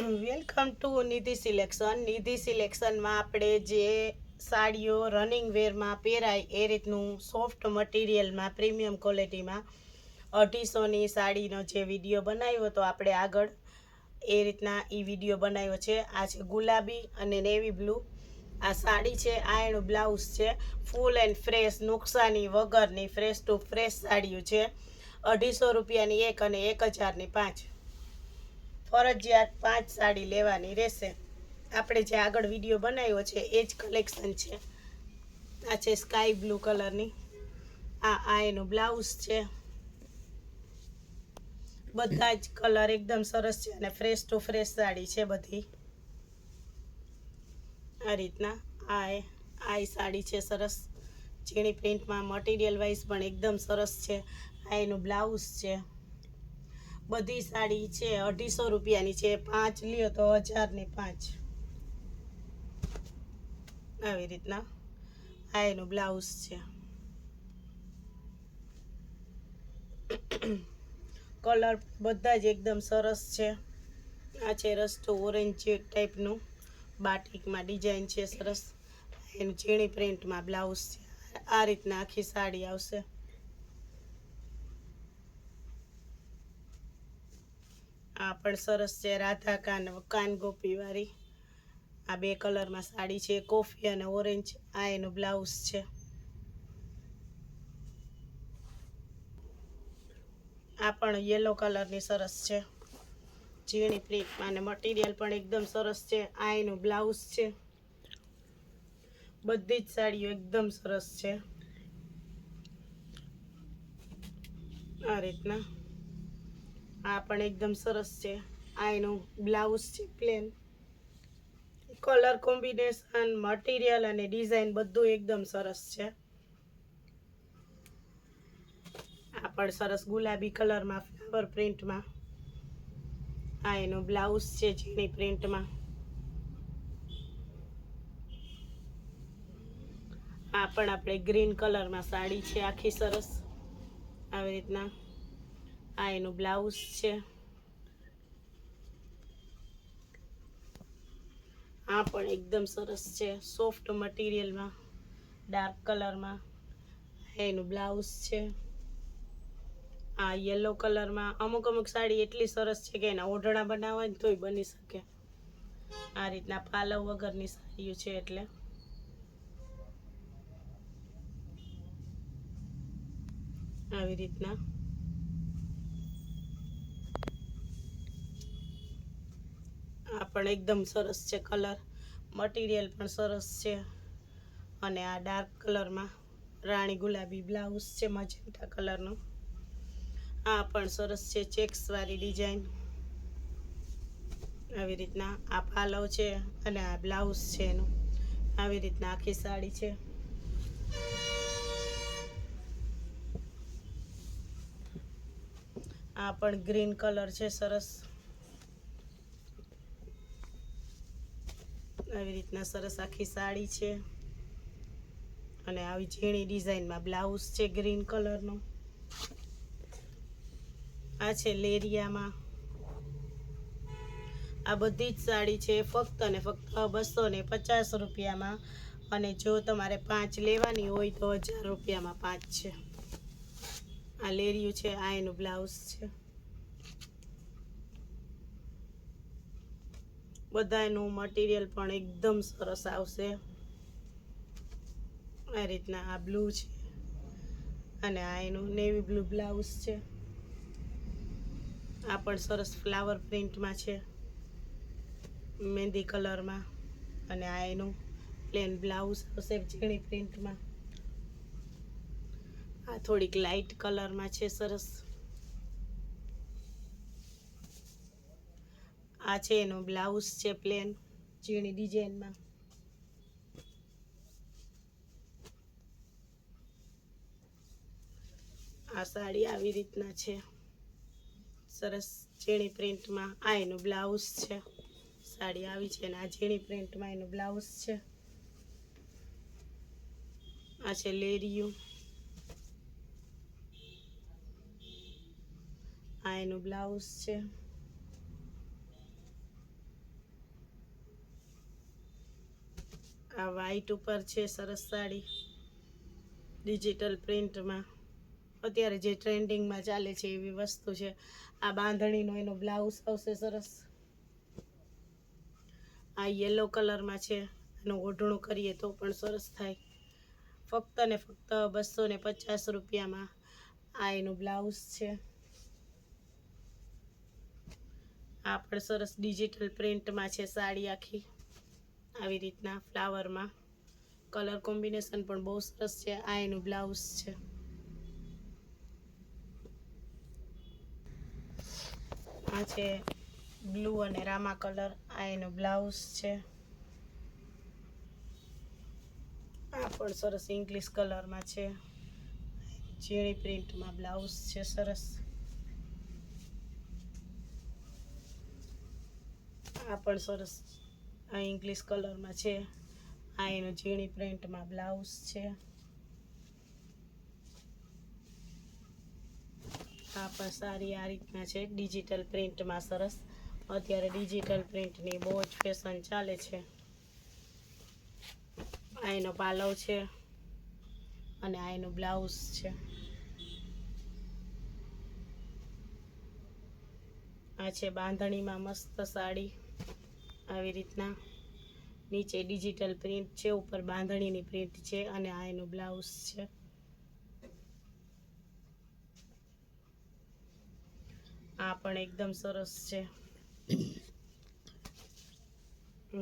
Welcome to Nidhi selection Nidhi સિલેક્શનમાં આપણે જે સાડીઓ રનિંગ વેરમાં પહેરાય એ રીતનું સોફ્ટ મટીરિયલમાં પ્રીમિયમ ક્વોલિટીમાં અઢીસોની સાડીનો જે વીડિયો બનાવ્યો તો આપણે આગળ, એ રીતના એ વીડિયો બનાવ્યો છે. આ છે ગુલાબી અને નેવી બ્લુ આ સાડી છે, આ એનું બ્લાઉઝ છે. ફૂલ એન્ડ ફ્રેશ નુકસાની વગરની ફ્રેશ ટુ ફ્રેશ સાડીઓ છે. અઢીસો રૂપિયાની એક અને એક હજારની પાંચ. ફરજિયાત પાંચ સાડી લેવાની રહેશે. આપણે જે આગળ વીડિયો બનાવ્યો છે, એ જ કલેક્શન છે. આ છે સ્કાય બ્લુ કલરની આ આ એનું બ્લાઉઝ છે. બધા જ કલર એકદમ સરસ છે અને ફ્રેશ ટુ ફ્રેશ સાડી છે બધી. આ રીતના આ એ, આ સાડી છે સરસ. ઝીણી પ્રિન્ટમાં મટીરિયલ વાઇઝ પણ એકદમ સરસ છે. આ એનું બ્લાઉઝ છે. બધી સાડી છે, અઢીસો રૂપિયાની છે, પાંચ, લ્યો તો હજારની પાંચ. આવી રીતના. આ એનું બ્લાઉઝ છે. કલર બધા જ એકદમ સરસ છે. આ છે રસ્તો ઓરેન્જ ટાઈપનું. બાટિકમાં ડિઝાઇન છે સરસ. એનું ઝીણી પ્રિન્ટમાં બ્લાઉઝ છે. આ રીતના આખી સાડી આવશે. પણ સરસ છે. રાધા કાન કાન ગોપીવાળી આ બે કલરમાં સાડી છે, કોફી અને ઓરેન્જ. આ એનું બ્લાઉઝ છે. આ પણ યલો કલરની સરસ છે. ઝીણી પ્રિન્ટ અને મટીરિયલ પણ એકદમ સરસ છે. આ એનું બ્લાઉઝ છે. બધી જ સાડીઓ એકદમ સરસ છે. આ રીતના. આ પણ એકદમ સરસ છે. આ એનું બ્લાઉઝ છે પ્લેન કલર કોમ્બિનેશન મટીરિયલ અને ડિઝાઇન બધું એકદમ સરસ છે. આ પણ સરસ ગુલાબી કલરમાં ફ્લાવર પ્રિન્ટમાં આ એનું બ્લાઉઝ છે જેની પ્રિન્ટમાં. આ પણ આપણે ગ્રીન કલરમાં સાડી છે, આખી સરસ. આવી રીતના. આ એનું બ્લાઉઝ છે આ પણ એકદમ સરસ છે. સોફ્ટ મટીરિયલમાં ડાર્ક કલરમાં એનું બ્લાઉઝ છે આ યલો કલરમાં અમુક અમુક સાડી એટલી સરસ છે કે એના ઓઢણા બનાવવા તોય બની શકે. આ રીતના પાલવ વગરની સાડીઓ છે એટલે. આવી રીતના આ પણ એકદમ સરસ છે કલર. મટીરિયલ પણ સરસ છે. અને આ ડાર્ક કલરમાં રાણી ગુલાબી બ્લાઉઝ છે મજેન્ટા કલરનું. આ પણ સરસ છે ચેક્સવાળી ડિઝાઇન. આવી રીતના આ પાલવ છે અને આ બ્લાઉઝ છે એનું. આવી રીતના આખી સાડી છે. આ પણ ગ્રીન કલર છે સરસ. આવી રીતના સરસ આખી સાડી છે. અને આવી ઝીણી ડિઝાઇનમાં બ્લાઉઝ છે ગ્રીન કલરનો. આ છે લેરિયામાં. આ બધી જ સાડી છે ફક્ત અને ફક્ત બસો ને પચાસ રૂપિયામાં. અને જો તમારે પાંચ લેવાની હોય તો હજાર રૂપિયામાં પાંચ છે. આ લેરિયું છે, આ એનું બ્લાઉઝ છે. બધાનું મટીરિયલ પણ એકદમ સરસ આવશે. આ રીતના આ બ્લુ છે. અને આ એનું નેવી બ્લુ બ્લાઉઝ છે. આ પણ સરસ ફ્લાવર પ્રિન્ટમાં છે. મહેંદી કલરમાં અને આ એનું પ્લેન બ્લાઉઝ આવશે ઝીણી પ્રિન્ટમાં આ થોડીક લાઇટ કલરમાં છે સરસ. આ છે એનો બ્લાઉઝ છે પ્લેન, ઝીણી ડિઝાઇનમાં. આ સાડી આવી રીતના છે. સરસ ઝીણી પ્રિન્ટમાં આ એનું બ્લાઉઝ છે. સાડી આવી છે અને આ ઝીણી પ્રિન્ટમાં એનું બ્લાઉઝ છે. આ છે લેરિયું. આ એનું બ્લાઉઝ છે. આ વ્હાઈટ ઉપર છે સરસ સાડી. ડિજિટલ પ્રિન્ટમાં અત્યારે જે ટ્રેન્ડિંગમાં ચાલે છે એવી વસ્તુ છે. આ બાંધણીનો એનો બ્લાઉઝ આવશે સરસ. આ યલો કલરમાં છે. એનું ઓઢણું કરીએ તો પણ સરસ થાય. ફક્ત ને ફક્ત બસો ને પચાસ રૂપિયામાં આ એનું બ્લાઉઝ છે. આ પણ સરસ ડિજિટલ પ્રિન્ટમાં છે સાડી આખી. આવી રીતના ફ્લાવરમાં કલર કોમ્બિનેશન પણ બહુ સરસ છે. આ એનું બ્લાઉઝ છે. આ છે બ્લુ અને રામા કલર. આ એનું બ્લાઉઝ છે. આ પણ સરસ ઇંગ્લિશ કલરમાં છે. ઝીણી પ્રિન્ટમાં બ્લાઉઝ છે સરસ. આ પણ સરસ આ ઇંગ્લિશ કલરમાં છે. આ એનું ઝીણી પ્રિન્ટમાં બ્લાઉઝ છે. આ પણ સારી આ રીતના છે. ડિજિટલ પ્રિન્ટમાં સરસ. અત્યારે ડિજિટલ પ્રિન્ટની બહુ જ ફેશન ચાલે છે. આ એનો પાલવ છે અને આ એનું બ્લાઉઝ છે. આ છે બાંધણીમાં મસ્ત સાડી. આવી રીતના નીચે ડિજિટલ પ્રિન્ટ છે, ઉપર બાંધણીની પ્રિન્ટ છે અને આ એનું બ્લાઉઝ છે. આ પણ એકદમ સરસ છે.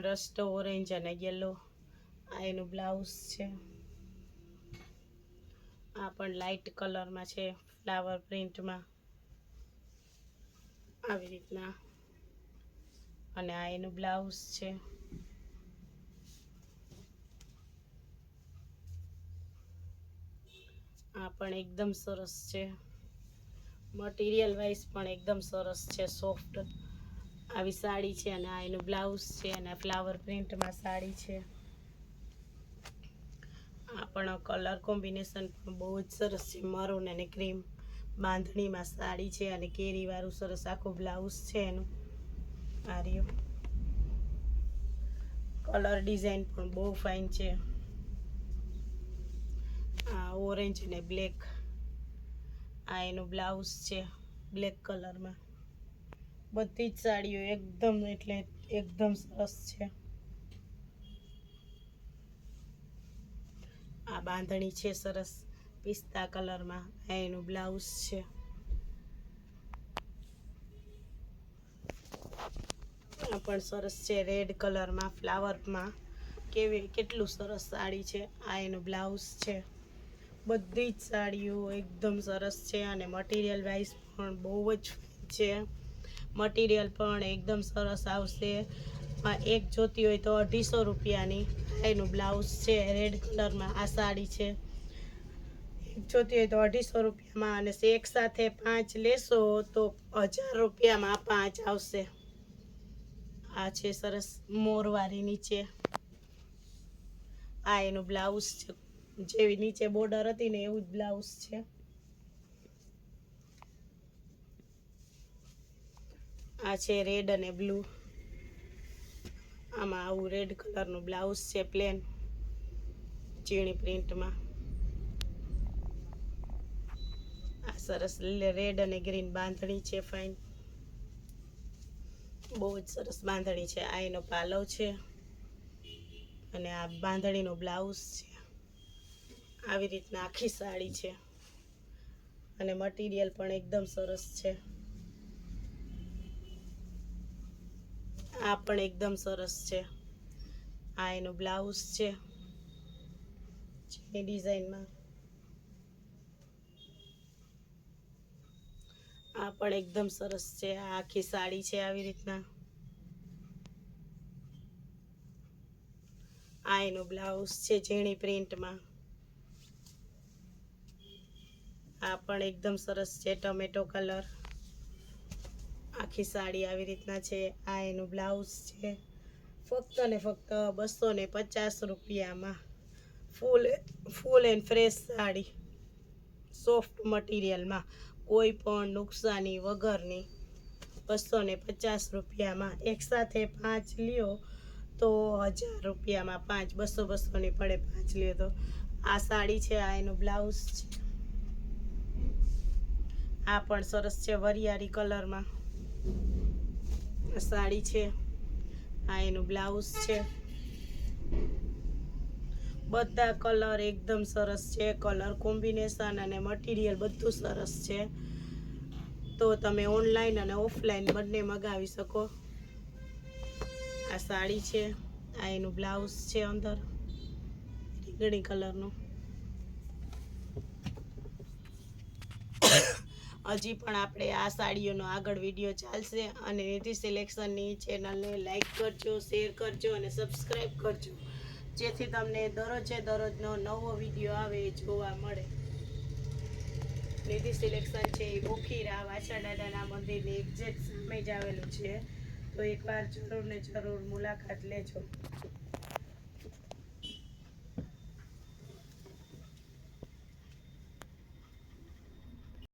રસ્ટ ઓરેન્જ અને યલો, આ એનું બ્લાઉઝ છે. આ પણ લાઇટ કલરમાં છે, ફ્લાવર પ્રિન્ટમાં. આવી રીતના અને આ એનું બ્લાઉઝ છે. આ પણ એકદમ સરસ છે. મટીરિયલ વાઇઝ પણ એકદમ સરસ છે, સોફ્ટ. આવી સાડી છે અને આ એનું બ્લાઉઝ છે અને ફ્લાવર પ્રિન્ટમાં સાડી છે. આ પણ કલર કોમ્બિનેશન પણ બહુ જ સરસ છે. મરૂન અને ક્રીમ બાંધણીમાં સાડી છે અને કેરીવાળું સરસ આખું બ્લાઉઝ છે એનું. આ રહ્યું કલર ડિઝાઇન પણ બહુ ફાઇન છે. આ ઓરેન્જ અને બ્લેક આ એનું બ્લાઉઝ છે બ્લેક કલરમાં બધી જ સાડીઓ એકદમ એટલે એકદમ સરસ છે. આ બાંધણી છે સરસ, પિસ્તા કલરમાં આ એનું બ્લાઉઝ છે. પણ સરસ છે રેડ કલરમાં ફ્લાવરમાં કેવી, કેટલું સરસ સાડી છે. આ એનું બ્લાઉઝ છે. બધી જ સાડીઓ એકદમ સરસ છે અને મટીરિયલ વાઇઝ પણ બહુ જ છે. મટીરિયલ પણ એકદમ સરસ આવશે. એક જોતી હોય તો અઢીસો રૂપિયાની એનું બ્લાઉઝ છે રેડ કલરમાં આ સાડી છે. એક જોતી હોય તો અઢીસો રૂપિયામાં અને એક સાથે પાંચ લેશો તો હજાર રૂપિયામાં પાંચ આવશે. આ છે સરસ મોરવાળી નીચે. આ એનું બ્લાઉઝ છે. જેવી નીચે બોર્ડર હતી ને એવું જ બ્લાઉઝ છે. આ છે રેડ અને બ્લુ. આમાં આવું રેડ કલરનું બ્લાઉઝ છે પ્લેન ચીણી પ્રિન્ટમાં. આ સરસ રેડ અને ગ્રીન બાંધણી છે ફાઇન. બહુ જ સરસ બાંધણી છે. આ એનો પાલવ છે અને આ બાંધણીનો બ્લાઉઝ છે. આવી રીતના આખી સાડી છે અને મટીરિયલ પણ એકદમ સરસ છે. આ પણ એકદમ સરસ છે. આ એનો બ્લાઉઝ છે. ડિઝાઇનમાં આ પણ એકદમ સરસ છે. આખી સાડી છે આવી રીતના. આ એનો બ્લાઉઝ છે ઝીણી પ્રિન્ટમાં. આ પણ એકદમ સરસ છે ટમેટો કલર. આખી સાડી આવી રીતના છે. આ એનું બ્લાઉઝ છે. ફક્ત ને ફક્ત બસો ને પચાસ રૂપિયામાં. ફૂલ ફૂલ એન્ડ ફ્રેશ સાડી. સોફ્ટ મટીરિયલમાં. કોઈ પણ નુકસાની વગરની બસો ને પચાસ રૂપિયામાં એકસાથે પાંચ લ્યો તો હજાર રૂપિયામાં પાંચ, બસો બસોની પડે પાંચ લ્યો તો. આ સાડી છે, આ એનું બ્લાઉઝ છે. આ પણ સરસ છે, વરિયાળી કલરમાં. સાડી છે, આ એનું બ્લાઉઝ છે. બધા કલર એકદમ સરસ છે. કલર કોમ્બિનેશન અને મટીરિયલ બધું સરસ છે. તો તમે ઓનલાઈન અને ઓફલાઈન બંને મગાવી શકો. આ સાડી છે, આ એનું બ્લાઉઝ છે અંદર. રીંગણી કલરનું. હજી પણ આપણે આ સાડીઓનો આગળ વીડિયો ચાલશે અને નિધિ સિલેક્શનની ચેનલને લાઈક કરજો, શેર કરજો અને સબસ્ક્રાઈબ કરજો. જેથી તમને દરરોજે દરરોજનો નવો વીડિયો આવે એ જોવા મળે. નિધિ સિલેક્શન છે એ બોખીરા વાછા દાદાના મંદિરની એક્ઝેક્ટ સામે જ આવેલું છે. તો એકવાર જરૂર ને જરૂર મુલાકાત લેજો.